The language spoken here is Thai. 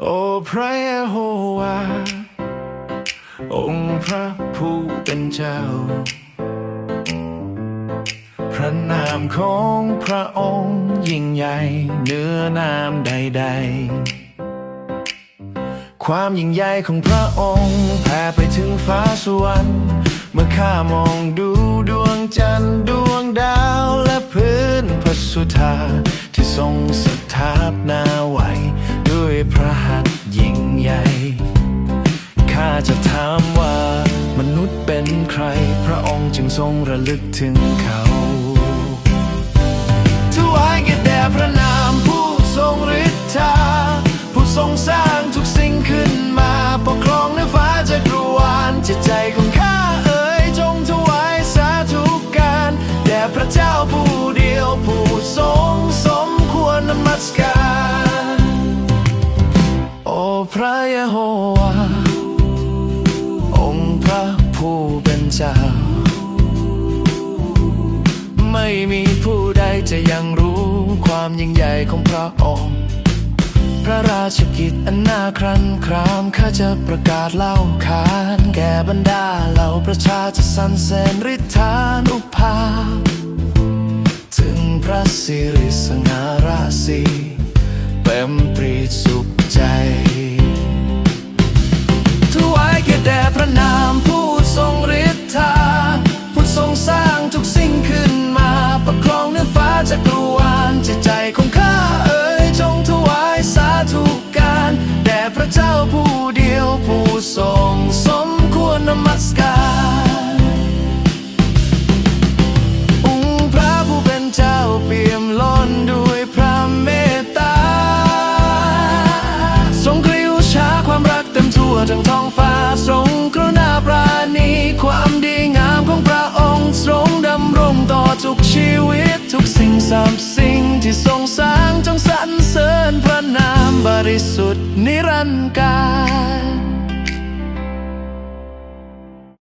โอ้พระเยโฮวา องค์พระผู้เป็นเจ้า พระนามของพระองค์ยิ่งใหญ่เหนือนามใด ๆ ความยิ่งใหญ่ของพระองค์แผ่ไปถึงฟ้าสวรรค์เมื่อข้ามองดูดวงจันทร์ดวงดาวและพื้นพระสุธาที่ทรงสถาปนาไว้ ด้วยพระหัตถ์ยิ่งใหญ่ ข้าจะถามว่ามนุษย์เป็นใคร พระองค์จึงทรงระลึกถึงเขาถวายแก่แด่พระนามผู้ทรงฤทธา ผู้ทรงสร้างทุก ยโฮวา องค์พระผู้เป็นเจ้า ไม่มีผู้ใดจะยังรู้ความยิ่งใหญ่ของพระองค์ พระราชกิจอันน่าครันครามข้าจะประกาศเล่าขานแก่บรรดาเหล่าประชาจะสรรเสริญฤทธานุภาพ ถึงพระสิริสง่าราศี มัสการองค์พระผู้เป็นเจ้าเปี่ยมล้นด้วยพระเมตตา ทรงกริ้วช้าความรักเต็มทั่วทั้งท้องฟ้า ทรงกรุณาปราณีความดีงามของพระองค์ทรงดำรงต่อทุกชีวิตทุกสิ่งสามสิ่งที่ทรงสร้างจงสรรเสริญพระนามบริสุทธิ์นิรันดร์กาล